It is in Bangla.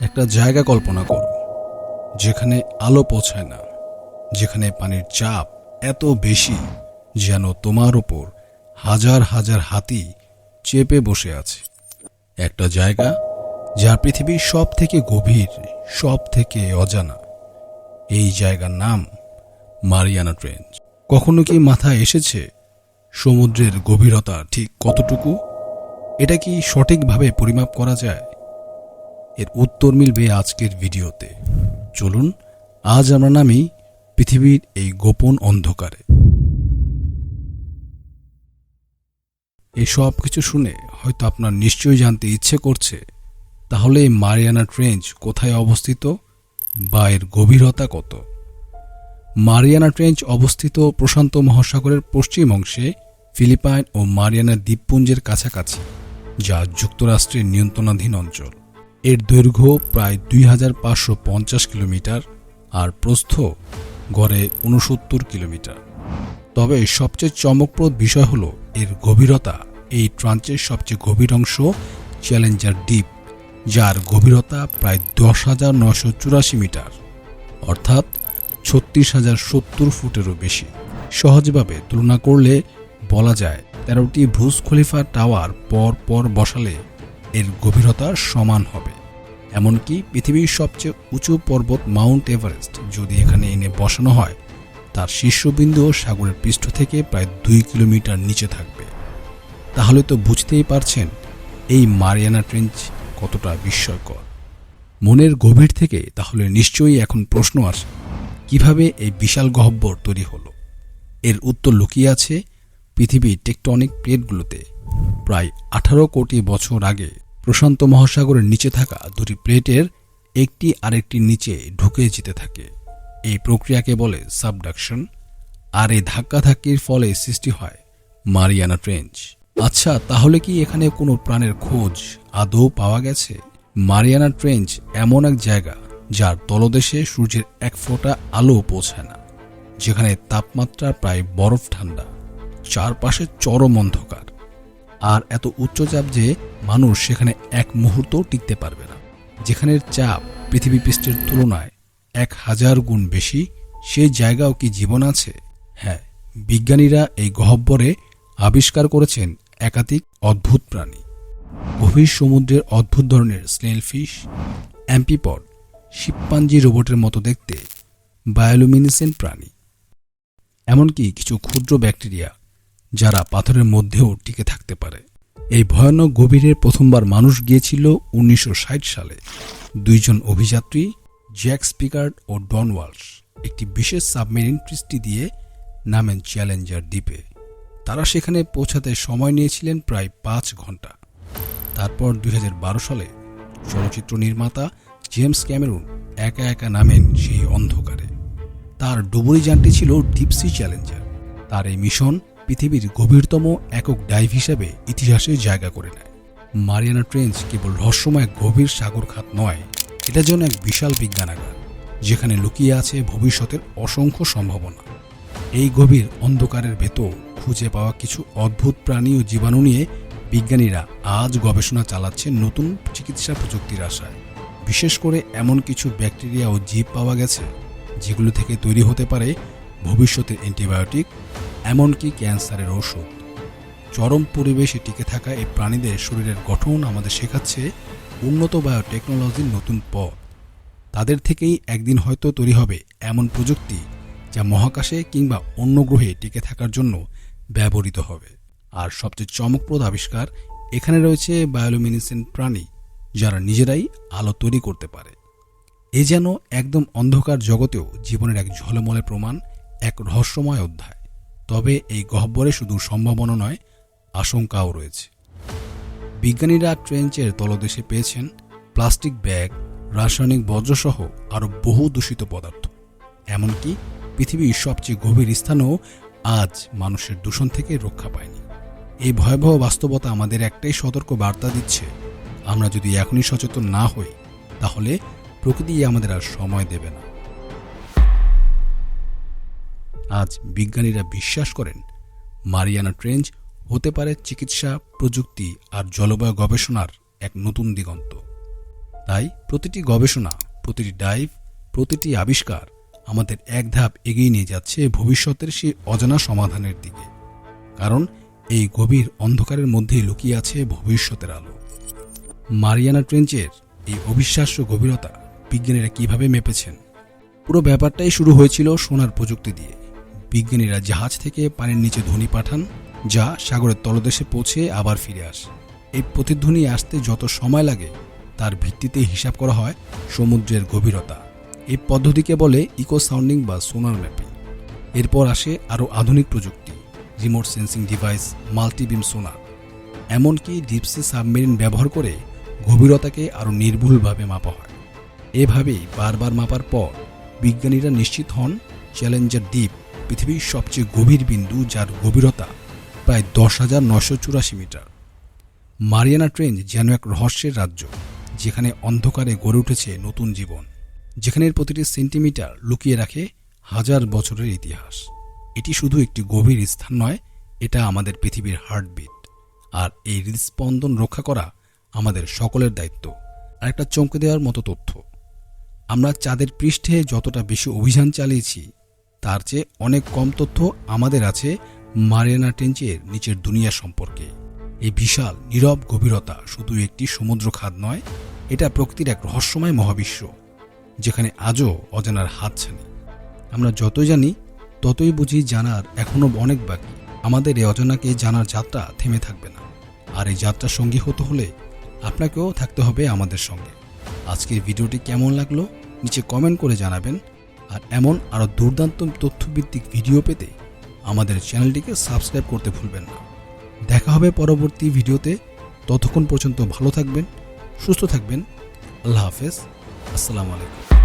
একটা জায়গা কল্পনা করো যেখানে আলো পৌঁছায় না, যেখানে পানির চাপ এত বেশি যেন তোমার ওপর হাজার হাজার হাতি চেপে বসে আছে। একটা জায়গা যা পৃথিবীর সব থেকে গভীর সব থেকে অজানা। এই জায়গার নাম মারিয়ানা ট্রেঞ্চ। কখনো কি মাথায় এসেছে সমুদ্রের গভীরতা ঠিক কতটুকু? এটা কি সঠিকভাবে পরিমাপ করা যায়? এর উত্তর মিলবে আজকের ভিডিওতে। চলুন, আজ আমরা নামি পৃথিবীর এই গোপন অন্ধকারে। এই সব কিছু শুনে হয়তো আপনার নিশ্চয়ই জানতে ইচ্ছে করছে, তাহলে এই মারিয়ানা ট্রেঞ্চ কোথায় অবস্থিত বা এর গভীরতা কত? মারিয়ানা ট্রেঞ্চ অবস্থিত প্রশান্ত মহাসাগরের পশ্চিম অংশে ফিলিপাইন ও মারিয়ানা দ্বীপপুঞ্জের কাছাকাছি, যা যুক্তরাষ্ট্রের নিয়ন্ত্রণাধীন অঞ্চল। এর দৈর্ঘ্য প্রায় দুই হাজার পাঁচশো পঞ্চাশ কিলোমিটার আর প্রস্থ গড়ে উনসত্তর কিলোমিটার। তবে সবচেয়ে চমকপ্রদ বিষয় হল এর গভীরতা। এই ট্রাঞ্চের সবচেয়ে গভীর অংশ চ্যালেঞ্জার দ্বীপ, যার গভীরতা প্রায় দশ হাজার নশো চুরাশি মিটার, অর্থাৎ ছত্রিশ হাজার সত্তর ফুটেরও বেশি। সহজভাবে তুলনা করলে বলা যায় তেরোটি ব্রুজ খলিফা টাওয়ার পর পর বসালে এর গভীরতা সমান হবে। এমনকি পৃথিবীর সবচেয়ে উঁচু পর্বত মাউন্ট এভারেস্ট যদি এখানে এনে বসানো হয়, তার শীর্ষবিন্দু সাগরের পৃষ্ঠ থেকে প্রায় দুই কিলোমিটার নিচে থাকবে। তাহলে তো বুঝতেই পারছেন, এই মারিয়ানা ট্রেঞ্চ কতটা বিস্ময়কর। মনের গভীর থেকে তাহলে নিশ্চয়ই এখন প্রশ্ন আসে, কীভাবে এই বিশাল গহ্বর তৈরি হলো? এর উত্তর লুকিয়ে আছে পৃথিবীর টেকটনিক প্লেটগুলোতে। প্রায় আঠারো কোটি বছর আগে প্রশান্ত মহাসাগরের নিচে থাকা দুটি প্লেটের একটি আরেকটির নিচে ঢুকে যেতে থাকে। এই প্রক্রিয়াকে বলে সাবডাকশন। আর এই ধাক্কাধাক্কির ফলে সৃষ্টি হয় মারিয়ানা ট্রেঞ্চ। আচ্ছা তাহলে কি এখানে কোনো প্রাণের খোঁজ আদৌ পাওয়া গেছে? মারিয়ানা ট্রেঞ্চ এমন এক জায়গা যার তলদেশে সূর্যের এক ফোঁটা আলো পৌঁছায় না, যেখানে তাপমাত্রা প্রায় বরফ ঠান্ডা। চারপাশে চরম অন্ধকার। আর এত উচ্চচাপ যে মানুষ সেখানে এক মুহূর্ত টিকতে পারবে না। যেখানের চাপ পৃথিবী পৃষ্ঠের তুলনায় এক হাজার গুণ বেশি সেই জায়গাও কি জীবন আছে? হ্যাঁ বিজ্ঞানীরা এই গহ্বরে আবিষ্কার করেছেন একাধিক অদ্ভুত প্রাণী। গভীর সমুদ্রের অদ্ভুত ধরনের স্নেলফিশ অ্যাম্পিপড শিপ্পাঞ্জি রোবটের মতো দেখতে বায়োলুমিনিসেন্ট প্রাণী। এমনকি কিছু ক্ষুদ্র ব্যাকটেরিয়া যারা পাথরের মধ্যেও টিকে থাকতে পারে। এই ভয়ানক গভীরে প্রথমবার মানুষ গিয়েছিল উনিশশো ষাট সালে। দুইজন অভিযাত্রী, জ্যাক স্পিকার্ড ও ডন ওয়ালস একটি বিশেষ সাবমেরিন সৃষ্টি দিয়ে নামেন চ্যালেঞ্জার দ্বীপে। তারা সেখানে পৌঁছাতে সময় নিয়েছিলেন প্রায় পাঁচ ঘণ্টা। তারপর দুই হাজার বারো সালে চলচ্চিত্র নির্মাতা জেমস ক্যামেরুন একা একা নামেন সেই অন্ধকারে। তার ডুবুরি যানটি ছিল ডিপসি চ্যালেঞ্জার। তার এই মিশন পৃথিবীর গভীরতম একক ডাইভ হিসেবে ইতিহাসে জায়গা করে নেয়। মারিয়ানা ট্রেঞ্চ কেবল রহস্যময় গভীর সাগর খাত নয়, এটা যেন এক বিশাল বিজ্ঞানাগার, যেখানে লুকিয়ে আছে ভবিষ্যতের অসংখ্য সম্ভাবনা। এই গভীর অন্ধকারের ভেতর খুঁজে পাওয়া কিছু অদ্ভুত প্রাণী ও জীবাণু নিয়ে বিজ্ঞানীরা আজ গবেষণা চালাচ্ছেন নতুন চিকিৎসা প্রযুক্তির আশায়। বিশেষ করে এমন কিছু ব্যাকটেরিয়া ও জীব পাওয়া গেছে, যেগুলো থেকে তৈরি হতে পারে ভবিষ্যতের অ্যান্টিবায়োটিক এমনকি ক্যান্সারের ওষুধ। চরম পরিবেশে টিকে থাকা এই প্রাণীদের শরীরের গঠন আমাদের শেখাচ্ছে উন্নত বায়োটেকনোলজির নতুন পথ। তাদের থেকেই একদিন হয়তো তৈরি হবে এমন প্রযুক্তি যা মহাকাশে কিংবা অন্য গ্রহে টিকে থাকার জন্য ব্যবহৃত হবে। আর সবচেয়ে চমকপ্রদ আবিষ্কার এখানে রয়েছে বায়োলুমিনিসেন্ট প্রাণী, যারা নিজেরাই আলো তৈরি করতে পারে। এ যেন একদম অন্ধকার জগতেও জীবনের এক ঝলমলে প্রমাণ, এক রহস্যময় অধ্যায়। তবে এই গহ্বরে শুধু সম্ভাবনা নয়, আশঙ্কাও রয়েছে। বিজ্ঞানীরা ট্রেঞ্চের তলদেশে পেয়েছেন প্লাস্টিক ব্যাগ, রাসায়নিক বজ্রসহ আরও বহু দূষিত পদার্থ। এমনকি পৃথিবীর সবচেয়ে গভীর স্থানও আজ মানুষের দূষণ থেকে রক্ষা পায়নি। এই ভয়াবহ বাস্তবতা আমাদের একটাই সতর্ক বার্তা দিচ্ছে, আমরা যদি এখনই সচেতন না হই, তাহলে প্রকৃতি আমাদের আর সময় দেবে না। আজ বিজ্ঞানীরা বিশ্বাস করেন, মারিয়ানা ট্রেঞ্চ হতে পারে চিকিৎসা, প্রযুক্তি আর জলবায়ু গবেষণার এক নতুন দিগন্ত। তাই প্রতিটি গবেষণা, প্রতিটি ডাইভ, প্রতিটি আবিষ্কার আমাদের এক ধাপ এগিয়ে নিয়ে যাচ্ছে ভবিষ্যতের সেই অজানা সমাধানের দিকে। কারণ এই গভীর অন্ধকারের মধ্যেই লুকিয়ে আছে ভবিষ্যতের আলো। মারিয়ানা ট্রেঞ্চের এই অবিশ্বাস্য গভীরতা বিজ্ঞানীরা কীভাবে মেপেছেন? পুরো ব্যাপারটাই শুরু হয়েছিল সোনার প্রযুক্তি দিয়ে। বিজ্ঞানীরা জাহাজ থেকে পানির নিচে ধ্বনি পাঠান, যা সাগরের তলদেশে পৌঁছে আবার ফিরে আসে। এই প্রতিধ্বনি আসতে যত সময় লাগে, তার ভিত্তিতে হিসাব করা হয় সমুদ্রের গভীরতা। এই পদ্ধতিকে বলে ইকো সাউন্ডিং বা সোনার ম্যাপিং এরপর আসে আরও আধুনিক প্রযুক্তি রিমোট সেন্সিং ডিভাইস মাল্টিবিম সোনার এমনকি ডিপসি সাবমেরিন ব্যবহার করে গভীরতাকে আরও নির্ভুলভাবে মাপা হয়। এভাবেই বারবার মাপার পর বিজ্ঞানীরা নিশ্চিত হন চ্যালেঞ্জার দ্বীপ পৃথিবীর সবচেয়ে গভীর বিন্দু যার গভীরতা প্রায় দশ হাজার নশো চুরাশি মিটার। মারিয়ানা ট্রেঞ্চ যেন এক রহস্যের রাজ্য, যেখানে অন্ধকারে গড়ে উঠেছে নতুন জীবন যেখানে এর প্রতিটি সেন্টিমিটার লুকিয়ে রাখে হাজার বছরের ইতিহাস। এটি শুধু একটি গভীর স্থান নয়, এটা আমাদের পৃথিবীর হার্টবিট। আর এই হৃদস্পন্দন রক্ষা করা আমাদের সকলের দায়িত্ব। আর একটা চমকে দেওয়ার মতো তথ্য। আমরা চাঁদের পৃষ্ঠে যতটা বেশি অভিযান চালিয়েছি তার চেয়ে অনেক কম তথ্য আমাদের আছে মারিয়ানা টেঞ্চের নিচের দুনিয়া সম্পর্কে। এই বিশাল, নীরব গভীরতা শুধু একটি সমুদ্র খাদ নয়, এটা প্রকৃতির এক রহস্যময় মহাবিশ্ব, যেখানে আজও অজানার হাতছানি আমরা যতই জানি, ততই বুঝি জানার এখনও অনেক বাকি। আমাদের এই অজানাকে জানার যাত্রা থেমে থাকবে না। আর এই যাত্রার সঙ্গী হতে হলে আপনাকেও থাকতে হবে আমাদের সঙ্গে। আজকের ভিডিওটি কেমন লাগল, নিচে কমেন্ট করে জানাবেন। আর এমন আরও দুর্দান্ত তথ্যভিত্তিক ভিডিও পেতে আমাদের চ্যানেলটিকে সাবস্ক্রাইব করতে ভুলবেন না। দেখা হবে পরবর্তী ভিডিওতে। ততক্ষণ পর্যন্ত ভালো থাকবেন, সুস্থ থাকবেন। আল্লাহ হাফেজ। আসসালামু আলাইকুম।